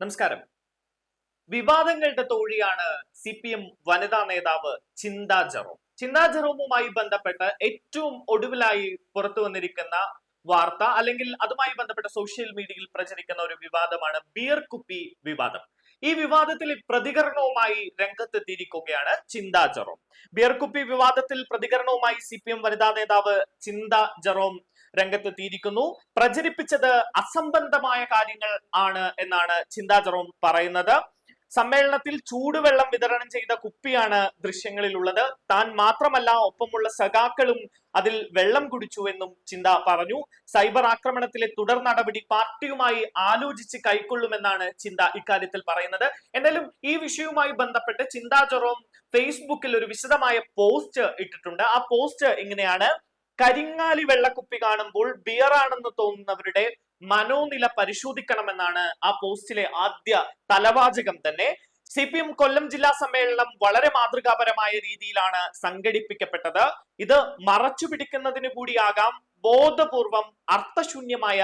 നമസ്കാരം. വിവാദങ്ങളുടെ തോഴിയാണ് സി പി എം വനിതാ നേതാവ് ചിന്താ ജെറോം. ചിന്താ ജെറോമുമായി ബന്ധപ്പെട്ട് ഏറ്റവും ഒടുവിലായി പുറത്തു വന്നിരിക്കുന്ന വാർത്ത അല്ലെങ്കിൽ അതുമായി ബന്ധപ്പെട്ട സോഷ്യൽ മീഡിയയിൽ പ്രചരിക്കുന്ന ഒരു വിവാദമാണ് ബിയർ കുപ്പി വിവാദം. ഈ വിവാദത്തിൽ പ്രതികരണവുമായി രംഗത്തെത്തിയിരിക്കുകയാണ് ചിന്താ ജെറോം. ബിയർകുപ്പി വിവാദത്തിൽ പ്രതികരണവുമായി സി പി എം വനിതാ നേതാവ് ചിന്ത ജെറോം രംഗത്തെത്തിയിരിക്കുന്നു. പ്രചരിപ്പിച്ചത് അസംബന്ധമായ കാര്യങ്ങൾ ആണ് എന്നാണ് ചിന്താ ജെറോം പറയുന്നത്. സമ്മേളനത്തിൽ ചൂടുവെള്ളം വിതരണം ചെയ്ത കുപ്പിയാണ് ദൃശ്യങ്ങളിലുള്ളത്. താൻ മാത്രമല്ല ഒപ്പമുള്ള സഖാക്കളും അതിൽ വെള്ളം കുടിച്ചു എന്നും ചിന്ത പറഞ്ഞു. സൈബർ ആക്രമണത്തിലെ തുടർ നടപടി പാർട്ടിയുമായി ആലോചിച്ച് കൈക്കൊള്ളുമെന്നാണ് ചിന്ത ഇക്കാര്യത്തിൽ പറയുന്നത്. എന്നാലും ഈ വിഷയവുമായി ബന്ധപ്പെട്ട് ചിന്താ ജെറോം ഫേസ്ബുക്കിൽ ഒരു വിശദമായ പോസ്റ്റ് ഇട്ടിട്ടുണ്ട്. ആ പോസ്റ്റ് ഇങ്ങനെയാണ്. കരിങ്ങാലി വെള്ളക്കുപ്പി കാണുമ്പോൾ ബിയറാണെന്ന് തോന്നുന്നവരുടെ മനോനില പരിശോധിക്കണമെന്നാണ് ആ പോസ്റ്റിലെ ആദ്യ തലവാചകം തന്നെ. സി പി എം കൊല്ലം ജില്ലാ സമ്മേളനം വളരെ മാതൃകാപരമായ രീതിയിലാണ് സംഘടിപ്പിക്കപ്പെട്ടത്. ഇത് മറച്ചു പിടിക്കുന്നതിന് കൂടിയാകാം. ബോധപൂർവം അർത്ഥശൂന്യമായ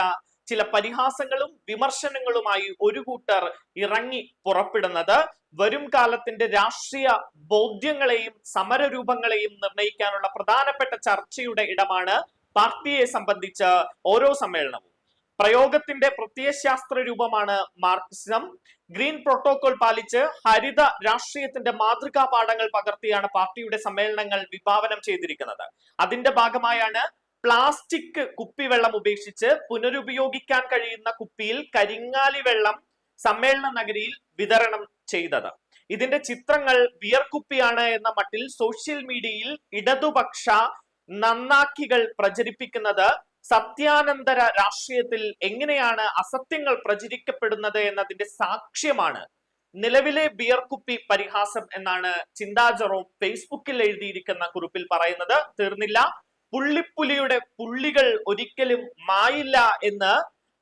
ചില പരിഹാസങ്ങളും വിമർശനങ്ങളുമായി ഒരു കൂട്ടർ ഇറങ്ങി പുറപ്പെടുന്നത്. വരും കാലത്തിന്റെ രാഷ്ട്രീയ ബോധ്യങ്ങളെയും സമരരൂപങ്ങളെയും നിർണയിക്കാനുള്ള പ്രധാനപ്പെട്ട ചർച്ചയുടെ ഇടമാണ് പാർട്ടിയെ സംബന്ധിച്ച് ഓരോ സമ്മേളനവും. പ്രയോഗത്തിന്റെ പ്രത്യയശാസ്ത്ര രൂപമാണ് മാർക്സിസം. ഗ്രീൻ പ്രോട്ടോകോൾ പാലിച്ച് ഹരിത രാഷ്ട്രീയത്തിന്റെ മാതൃകാ പാഠങ്ങൾ പകർത്തിയാണ് പാർട്ടിയുടെ സമ്മേളനങ്ങൾ വിഭാവനം ചെയ്തിരിക്കുന്നത്. അതിന്റെ ഭാഗമായാണ് പ്ലാസ്റ്റിക് കുപ്പിവെള്ളം ഉപേക്ഷിച്ച് പുനരുപയോഗിക്കാൻ കഴിയുന്ന കുപ്പിയിൽ കരിങ്ങാലി വെള്ളം സമ്മേളന നഗരിയിൽ വിതരണം ചെയ്തത്. ഇതിന്റെ ചിത്രങ്ങൾ ബിയർ കുപ്പിയാണ് എന്ന മട്ടിൽ സോഷ്യൽ മീഡിയയിൽ ഇടതുപക്ഷ നന്നാക്കികൾ പ്രചരിപ്പിക്കുന്നത് സത്യാനന്തര രാഷ്ട്രീയത്തിൽ എങ്ങനെയാണ് അസത്യങ്ങൾ പ്രചരിക്കപ്പെടുന്നത് എന്നതിന്റെ സാക്ഷ്യമാണ് നിലവിലെ ബിയർകുപ്പി പരിഹാസം എന്നാണ് ചിന്താ ജെറോം ഫേസ്ബുക്കിൽ എഴുതിയിരിക്കുന്ന കുറിപ്പിൽ പറയുന്നത്. തീർന്നില്ല. പുള്ളിപ്പുലിയുടെ പുള്ളികൾ ഒരിക്കലും മായില്ല എന്ന്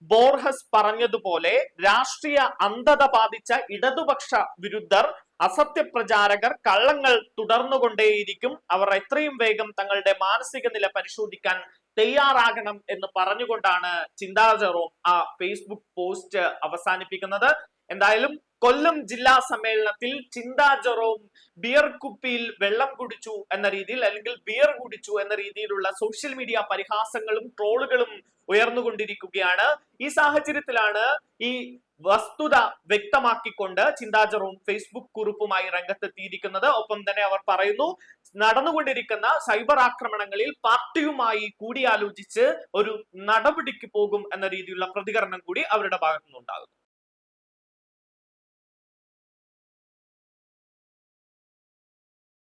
ബോർഹസ് പറഞ്ഞതുപോലെ രാഷ്ട്രീയ അന്ധത ബാധിച്ച ഇടതുപക്ഷ വിരുദ്ധർ അസത്യ പ്രചാരകർ കള്ളങ്ങൾ തുടർന്നുകൊണ്ടേയിരിക്കും. അവർ എത്രയും വേഗം തങ്ങളുടെ മാനസിക നില പരിശോധിക്കാൻ തയ്യാറാകണം എന്ന് പറഞ്ഞുകൊണ്ടാണ് ചിന്താ ജെറോം ആ ഫേസ്ബുക്ക് പോസ്റ്റ് അവസാനിപ്പിക്കുന്നത്. എന്തായാലും കൊല്ലം ജില്ലാ സമ്മേളനത്തിൽ ചിന്താ ജെറോം ബിയർ കുപ്പിയിൽ വെള്ളം കുടിച്ചു എന്ന രീതിയിൽ അല്ലെങ്കിൽ ബിയർ കുടിച്ചു എന്ന രീതിയിലുള്ള സോഷ്യൽ മീഡിയ പരിഹാസങ്ങളും ട്രോളുകളും ഉയർന്നുകൊണ്ടിരിക്കുകയാണ്. ഈ സാഹചര്യത്തിലാണ് ഈ വസ്തുത വ്യക്തമാക്കിക്കൊണ്ട് ചിന്താ ഫേസ്ബുക്ക് കുറിപ്പുമായി രംഗത്തെത്തിയിരിക്കുന്നത്. ഒപ്പം തന്നെ അവർ പറയുന്നു നടന്നുകൊണ്ടിരിക്കുന്ന സൈബർ ആക്രമണങ്ങളിൽ പാർട്ടിയുമായി കൂടിയാലോചിച്ച് ഒരു നടപടിക്ക് പോകും എന്ന രീതിയിലുള്ള പ്രതികരണം കൂടി അവരുടെ ഭാഗത്തുനിന്നുണ്ടാകുന്നു.